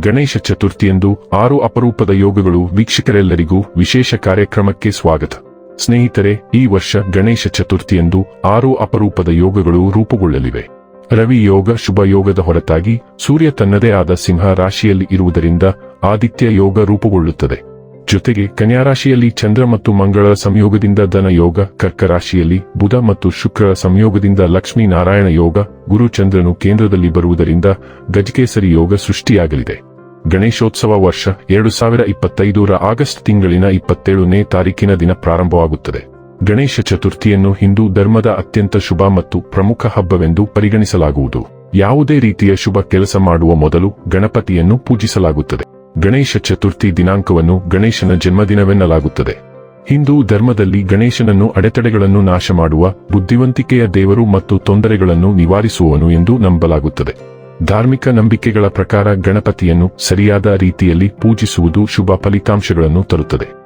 ಗಣೇಶ ಚತುರ್ಥಿಯಂದು ಆರು ಅಪರೂಪದ ಯೋಗಗಳು ವೀಕ್ಷಕರೆಲ್ಲರಿಗೂ ವಿಶೇಷ ಕಾರ್ಯಕ್ರಮಕ್ಕೆ ಸ್ವಾಗತ. ಸ್ನೇಹಿತರೆ, ಈ ವರ್ಷ ಗಣೇಶ ಚತುರ್ಥಿಯಂದು ಆರು ಅಪರೂಪದ ಯೋಗಗಳು ರೂಪುಗೊಳ್ಳಲಿವೆ. ರವಿ ಯೋಗ ಶುಭ ಯೋಗದ ಹೊರತಾಗಿ ಸೂರ್ಯ ತನ್ನದೇ ಆದ ಸಿಂಹ ರಾಶಿಯಲ್ಲಿ ಇರುವುದರಿಂದ ಆದಿತ್ಯ ಯೋಗ ರೂಪುಗೊಳ್ಳುತ್ತದೆ. ಜೊತೆಗೆ ಕನ್ಯಾ ರಾಶಿಯಲ್ಲಿ ಚಂದ್ರ ಮತ್ತು ಮಂಗಳ ಸಂಯೋಗದಿಂದ ಧನ ಯೋಗ ಕರ್ಕ ರಾಶಿಯಲ್ಲಿ ಬುಧ ಮತ್ತು ಶುಕ್ರ ಸಂಯೋಗದಿಂದ ಲಕ್ಷ್ಮೀ ನಾರಾಯಣ ಯೋಗ, ಗುರು ಚಂದ್ರನು ಕೇಂದ್ರದಲ್ಲಿ ಬರುವುದರಿಂದ ಗಜಕೇಸರಿ ಯೋಗ ಸೃಷ್ಟಿಯಾಗಲಿದೆ. ಗಣೇಶೋತ್ಸವ ವರ್ಷ ಎರಡು ಸಾವಿರ ಇಪ್ಪತ್ತೈದರ ಆಗಸ್ಟ್ ತಿಂಗಳಿನ ಇಪ್ಪತ್ತೇಳನೇ ತಾರೀಕಿನ ದಿನ ಪ್ರಾರಂಭವಾಗುತ್ತದೆ. ಗಣೇಶ ಚತುರ್ಥಿಯನ್ನು ಹಿಂದೂ ಧರ್ಮದ ಅತ್ಯಂತ ಶುಭ ಮತ್ತು ಪ್ರಮುಖ ಹಬ್ಬವೆಂದು ಪರಿಗಣಿಸಲಾಗುವುದು. ಯಾವುದೇ ರೀತಿಯ ಶುಭ ಕೆಲಸ ಮಾಡುವ ಮೊದಲು ಗಣಪತಿಯನ್ನು ಪೂಜಿಸಲಾಗುತ್ತದೆ. ಗಣೇಶ ಚತುರ್ಥಿ ದಿನಾಂಕವನ್ನು ಗಣೇಶನ ಜನ್ಮದಿನವೆನ್ನಲಾಗುತ್ತದೆ. ಹಿಂದೂ ಧರ್ಮದಲ್ಲಿ ಗಣೇಶನನ್ನು ಅಡೆತಡೆಗಳನ್ನು ನಾಶ ಮಾಡುವ ಬುದ್ಧಿವಂತಿಕೆಯ ದೇವರು ಮತ್ತು ತೊಂದರೆಗಳನ್ನು ನಿವಾರಿಸುವವನು ಎಂದು ನಂಬಲಾಗುತ್ತದೆ. ಧಾರ್ಮಿಕ ನಂಬಿಕೆಗಳ ಪ್ರಕಾರ ಗಣಪತಿಯನ್ನು ಸರಿಯಾದ ರೀತಿಯಲ್ಲಿ ಪೂಜಿಸುವುದು ಶುಭ ಫಲಿತಾಂಶಗಳನ್ನು ತರುತ್ತದೆ.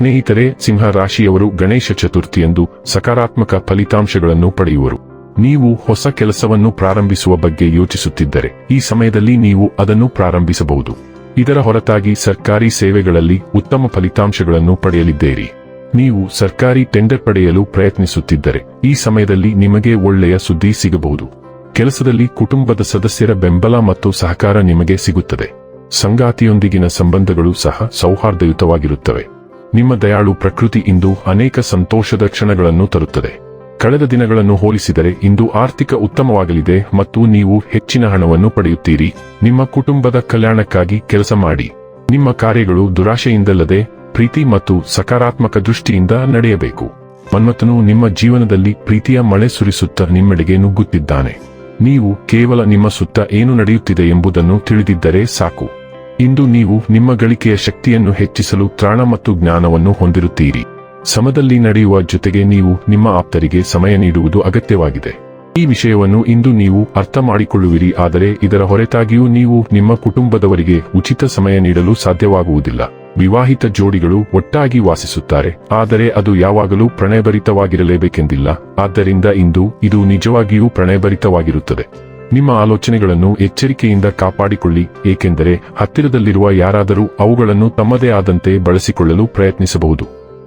ಸ್ನೇಹಿತರೆ, ಸಿಂಹ ರಾಶಿಯವರು ಗಣೇಶ ಚತುರ್ಥಿಯಂದು ಸಕಾರಾತ್ಮಕ ಫಲಿತಾಂಶಗಳನ್ನು ಪಡೆಯುವರು. ನೀವು ಹೊಸ ಕೆಲಸವನ್ನು ಪ್ರಾರಂಭಿಸುವ ಬಗ್ಗೆ ಯೋಚಿಸುತ್ತಿದ್ದರೆ, ಈ ಸಮಯದಲ್ಲಿ ನೀವು ಅದನ್ನು ಪ್ರಾರಂಭಿಸಬಹುದು. ಇದರ ಹೊರತಾಗಿ ಸರ್ಕಾರಿ ಸೇವೆಗಳಲ್ಲಿ ಉತ್ತಮ ಫಲಿತಾಂಶಗಳನ್ನು ಪಡೆಯಲಿದ್ದೀರಿ. ನೀವು ಸರ್ಕಾರಿ ಟೆಂಡರ್ ಪಡೆಯಲು ಪ್ರಯತ್ನಿಸುತ್ತಿದ್ದರೆ, ಈ ಸಮಯದಲ್ಲಿ ನಿಮಗೆ ಒಳ್ಳೆಯ ಸುದ್ದಿ ಸಿಗಬಹುದು. ಕೆಲಸದಲ್ಲಿ ಕುಟುಂಬದ ಸದಸ್ಯರ ಬೆಂಬಲ ಮತ್ತು ಸಹಕಾರ ನಿಮಗೆ ಸಿಗುತ್ತದೆ. ಸಂಗಾತಿಯೊಂದಿಗಿನ ಸಂಬಂಧಗಳು ಸಹ ಸೌಹಾರ್ದಯುತವಾಗಿರುತ್ತವೆ. ನಿಮ್ಮ ದಯಾಳು ಪ್ರಕೃತಿ ಇಂದು ಅನೇಕ ಸಂತೋಷದ ಕ್ಷಣಗಳನ್ನು ತರುತ್ತದೆ. ಕಳೆದ ದಿನಗಳನ್ನು ಹೋಲಿಸಿದರೆ ಇಂದು ಆರ್ಥಿಕ ಉತ್ತಮವಾಗಲಿದೆ ಮತ್ತು ನೀವು ಹೆಚ್ಚಿನ ಹಣವನ್ನು ಪಡೆಯುತ್ತೀರಿ. ನಿಮ್ಮ ಕುಟುಂಬದ ಕಲ್ಯಾಣಕ್ಕಾಗಿ ಕೆಲಸ ಮಾಡಿ. ನಿಮ್ಮ ಕಾರ್ಯಗಳು ದುರಾಶೆಯಿಂದಲ್ಲದೆ ಪ್ರೀತಿ ಮತ್ತು ಸಕಾರಾತ್ಮಕ ದೃಷ್ಟಿಯಿಂದ ನಡೆಯಬೇಕು. ಮನ್ಮಥನು ನಿಮ್ಮ ಜೀವನದಲ್ಲಿ ಪ್ರೀತಿಯ ಮಳೆ ಸುರಿಸುತ್ತಾ ನಿಮ್ಮೆಡೆಗೆ ನುಗ್ಗುತ್ತಿದ್ದಾನೆ. ನೀವು ಕೇವಲ ನಿಮ್ಮ ಸುತ್ತ ಏನು ನಡೆಯುತ್ತಿದೆ ಎಂಬುದನ್ನು ತಿಳಿದಿದ್ದರೆ ಸಾಕು. ಇಂದು ನೀವು ನಿಮ್ಮ ಗಳಿಕೆಯ ಶಕ್ತಿಯನ್ನು ಹೆಚ್ಚಿಸಲು ತ್ರಾಣ ಮತ್ತು ಜ್ಞಾನವನ್ನು ಹೊಂದಿರುತ್ತೀರಿ. ಸಮದಲ್ಲಿ ನಡೆಯುವ ಜೊತೆಗೆ ನೀವು ನಿಮ್ಮ ಆಪ್ತರಿಗೆ ಸಮಯ ನೀಡುವುದು ಅಗತ್ಯವಾಗಿದೆ. ಈ ವಿಷಯವನ್ನು ಇಂದು ನೀವು ಅರ್ಥ ಮಾಡಿಕೊಳ್ಳುವಿರಿ, ಆದರೆ ಇದರ ಹೊರತಾಗಿಯೂ ನೀವು ನಿಮ್ಮ ಕುಟುಂಬದವರಿಗೆ ಉಚಿತ ಸಮಯ ನೀಡಲು ಸಾಧ್ಯವಾಗುವುದಿಲ್ಲ. ವಿವಾಹಿತ ಜೋಡಿಗಳು ಒಟ್ಟಾಗಿ ವಾಸಿಸುತ್ತಾರೆ, ಆದರೆ ಅದು ಯಾವಾಗಲೂ ಪ್ರಣಯಭರಿತವಾಗಿರಲೇಬೇಕೆಂದಿಲ್ಲ. ಆದ್ದರಿಂದ ಇಂದು ಇದು ನಿಜವಾಗಿಯೂ ಪ್ರಣಯಭರಿತವಾಗಿರುತ್ತದೆ. ನಿಮ್ಮ ಆಲೋಚನೆಗಳನ್ನು ಎಚ್ಚರಿಕೆಯಿಂದ ಕಾಪಾಡಿಕೊಳ್ಳಿ, ಏಕೆಂದರೆ ಹತ್ತಿರದಲ್ಲಿರುವ ಯಾರಾದರೂ ಅವುಗಳನ್ನು ತಮ್ಮದೇ ಆದಂತೆ ಬಳಸಿಕೊಳ್ಳಲು ಪ್ರಯತ್ನಿಸಬಹುದು.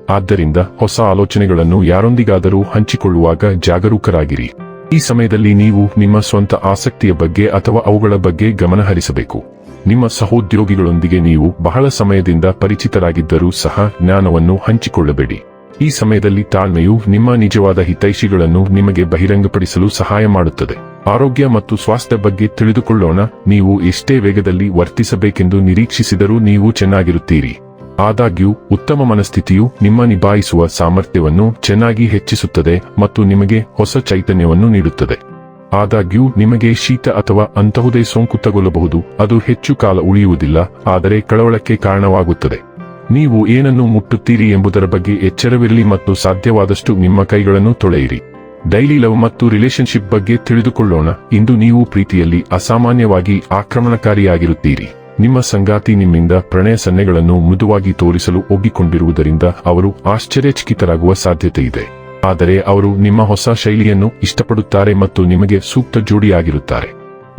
ಆದ್ದರಿಂದ ಹೊಸ ಆಲೋಚನೆಗಳನ್ನು ಯಾರೊಂದಿಗಾದರೂ ಹಂಚಿಕೊಳ್ಳುವಾಗ ಜಾಗರೂಕರಾಗಿರಿ. ಈ ಸಮಯದಲ್ಲಿ ನೀವು ನಿಮ್ಮ ಸ್ವಂತ ಆಸಕ್ತಿಯ ಬಗ್ಗೆ ಅಥವಾ ಅವುಗಳ ಬಗ್ಗೆ ಗಮನಹರಿಸಬೇಕು. ನಿಮ್ಮ ಸಹೋದ್ಯೋಗಿಗಳೊಂದಿಗೆ ನೀವು ಬಹಳ ಸಮಯದಿಂದ ಪರಿಚಿತರಾಗಿದ್ದರೂ ಸಹ ಜ್ಞಾನವನ್ನು ಹಂಚಿಕೊಳ್ಳಬೇಡಿ. ಈ ಸಮಯದಲ್ಲಿ ತಾಳ್ಮೆಯು ನಿಮ್ಮ ನಿಜವಾದ ಹಿತೈಷಿಗಳನ್ನು ನಿಮಗೆ ಬಹಿರಂಗಪಡಿಸಲು ಸಹಾಯ ಮಾಡುತ್ತದೆ. ಆರೋಗ್ಯ ಮತ್ತು ಸ್ವಾಸ್ಥ್ಯ ಬಗ್ಗೆ ತಿಳಿದುಕೊಳ್ಳೋಣ. ನೀವು ಎಷ್ಟೇ ವೇಗದಲ್ಲಿ ವರ್ತಿಸಬೇಕೆಂದು ನಿರೀಕ್ಷಿಸಿದರೂ ನೀವು ಚೆನ್ನಾಗಿರುತ್ತೀರಿ. ಆದಾಗ್ಯೂ, ಉತ್ತಮ ಮನಸ್ಥಿತಿಯು ನಿಮ್ಮ ನಿಭಾಯಿಸುವ ಸಾಮರ್ಥ್ಯವನ್ನು ಚೆನ್ನಾಗಿ ಹೆಚ್ಚಿಸುತ್ತದೆ ಮತ್ತು ನಿಮಗೆ ಹೊಸ ಚೈತನ್ಯವನ್ನು ನೀಡುತ್ತದೆ. ಆದಾಗ್ಯೂ, ನಿಮಗೆ ಶೀತ ಅಥವಾ ಅಂತಹುದೇ ಸೋಂಕು ತಗೊಳ್ಳಬಹುದು ಅದು ಹೆಚ್ಚು ಕಾಲ ಉಳಿಯುವುದಿಲ್ಲ, ಆದರೆ ಕಳವಳಕ್ಕೆ ಕಾರಣವಾಗುತ್ತದೆ. ನೀವು ಏನನ್ನು ಮುಟ್ಟುತ್ತೀರಿ ಎಂಬುದರ ಬಗ್ಗೆ ಎಚ್ಚರವಿರಲಿ ಮತ್ತು ಸಾಧ್ಯವಾದಷ್ಟು ನಿಮ್ಮ ಕೈಗಳನ್ನು ತೊಳೆಯಿರಿ. ಡೈಲಿ ಲವ್ ಮತ್ತು ರಿಲೇಶನ್ಶಿಪ್ ಬಗ್ಗೆ ತಿಳಿದುಕೊಳ್ಳೋಣ. ಇಂದು ನೀವು ಪ್ರೀತಿಯಲ್ಲಿ ಅಸಾಮಾನ್ಯವಾಗಿ ಆಕ್ರಮಣಕಾರಿಯಾಗಿರುತ್ತೀರಿ. ನಿಮ್ಮ ಸಂಗಾತಿ ನಿಮ್ಮಿಂದ ಪ್ರಣಯ ಸನ್ನೆಗಳನ್ನು ಮೃದುವಾಗಿ ತೋರಿಸಲು ಒಗ್ಗಿಕೊಂಡಿರುವುದರಿಂದ ಅವರು ಆಶ್ಚರ್ಯಚಕಿತರಾಗುವ ಸಾಧ್ಯತೆ ಇದೆ ಆದರೆ ಅವರು ನಿಮ್ಮ ಹೊಸ ಶೈಲಿಯನ್ನು ಇಷ್ಟಪಡುತ್ತಾರೆ ಮತ್ತು ನಿಮಗೆ ಸೂಕ್ತ ಜೋಡಿಯಾಗಿರುತ್ತಾರೆ.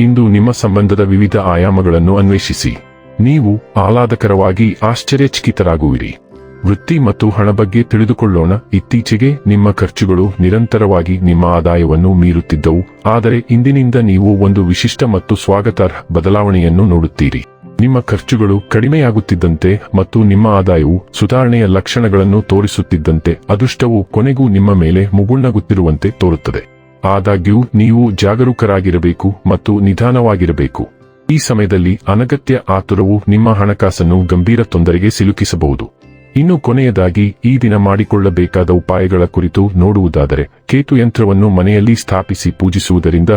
ಇಂದು ನಿಮ್ಮ ಸಂಬಂಧದ ವಿವಿಧ ಆಯಾಮಗಳನ್ನು ಅನ್ವೇಷಿಸಿ. ನೀವು ಆಹ್ಲಾದಕರವಾಗಿ ಆಶ್ಚರ್ಯಚಕಿತರಾಗುವಿರಿ. ವೃತ್ತಿ ಮತ್ತು ಹಣ ಬಗ್ಗೆ ತಿಳಿದುಕೊಳ್ಳೋಣ. ಇತ್ತೀಚೆಗೆ ನಿಮ್ಮ ಖರ್ಚುಗಳು ನಿರಂತರವಾಗಿ ನಿಮ್ಮ ಆದಾಯವನ್ನು ಮೀರುತ್ತಿದ್ದವು. ಆದರೆ ಇಂದಿನಿಂದ ನೀವು ಒಂದು ವಿಶಿಷ್ಟ ಮತ್ತು ಸ್ವಾಗತಾರ್ಹ ಬದಲಾವಣೆಯನ್ನು ನೋಡುತ್ತೀರಿ. ನಿಮ್ಮ ಖರ್ಚುಗಳು ಕಡಿಮೆಯಾಗುತ್ತಿದ್ದಂತೆ ಮತ್ತು ನಿಮ್ಮ ಆದಾಯವು ಸುಧಾರಣೆಯ ಲಕ್ಷಣಗಳನ್ನು ತೋರಿಸುತ್ತಿದ್ದಂತೆ ಅದೃಷ್ಟವು ಕೊನೆಗೂ ನಿಮ್ಮ ಮೇಲೆ ಮುಗುಳ್ನಗುತ್ತಿರುವಂತೆ ತೋರುತ್ತದೆ. ಆದಾಗ್ಯೂ, ನೀವು ಜಾಗರೂಕರಾಗಿರಬೇಕು ಮತ್ತು ನಿಧಾನವಾಗಿರಬೇಕು. ಈ ಸಮಯದಲ್ಲಿ ಅನಗತ್ಯ ಆತುರವು ನಿಮ್ಮ ಹಣಕಾಸನ್ನು ಗಂಭೀರ ತೊಂದರೆಗೆ ಸಿಲುಕಿಸಬಹುದು. ಇನ್ನು ಕೊನೆಯದಾಗಿ ಈ ದಿನ ಮಾಡಿಕೊಳ್ಳಬೇಕಾದ ಉಪಾಯಗಳ ಕುರಿತು ನೋಡುವುದಾದರೆ ಕೇತು ಯಂತ್ರವನ್ನು ಮನೆಯಲ್ಲಿ ಸ್ಥಾಪಿಸಿ ಪೂಜಿಸುವುದರಿಂದ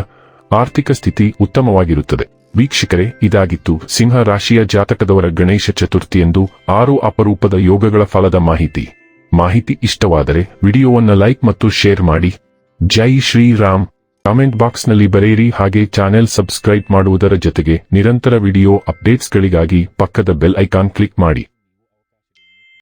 ಆರ್ಥಿಕ ಸ್ಥಿತಿ ಉತ್ತಮವಾಗಿರುತ್ತದೆ. ವೀಕ್ಷಕರೇ, ಇದಾಗಿತ್ತು ಸಿಂಹ ರಾಶಿಯ ಜಾತಕದವರ ಗಣೇಶ ಚತುರ್ಥಿಯಂದು ಆರು ಅಪರೂಪದ ಯೋಗಗಳ ಫಲದ ಮಾಹಿತಿ. ಮಾಹಿತಿ ಇಷ್ಟವಾದರೆ ವಿಡಿಯೋವನ್ನು ಲೈಕ್ ಮತ್ತು ಶೇರ್ ಮಾಡಿ. ಜೈ ಶ್ರೀರಾಮ್. ಕಾಮೆಂಟ್ ಬಾಕ್ಸ್ನಲ್ಲಿ ಬರೆಯಿರಿ ಹಾಗೆ ಚಾನೆಲ್ ಸಬ್ಸ್ಕ್ರೈಬ್ ಮಾಡುವುದರ ಜೊತೆಗೆ ನಿರಂತರ ವಿಡಿಯೋ ಅಪ್ಡೇಟ್ಸ್ಗಳಿಗಾಗಿ ಪಕ್ಕದ ಬೆಲ್ ಐಕಾನ್ ಕ್ಲಿಕ್ ಮಾಡಿ.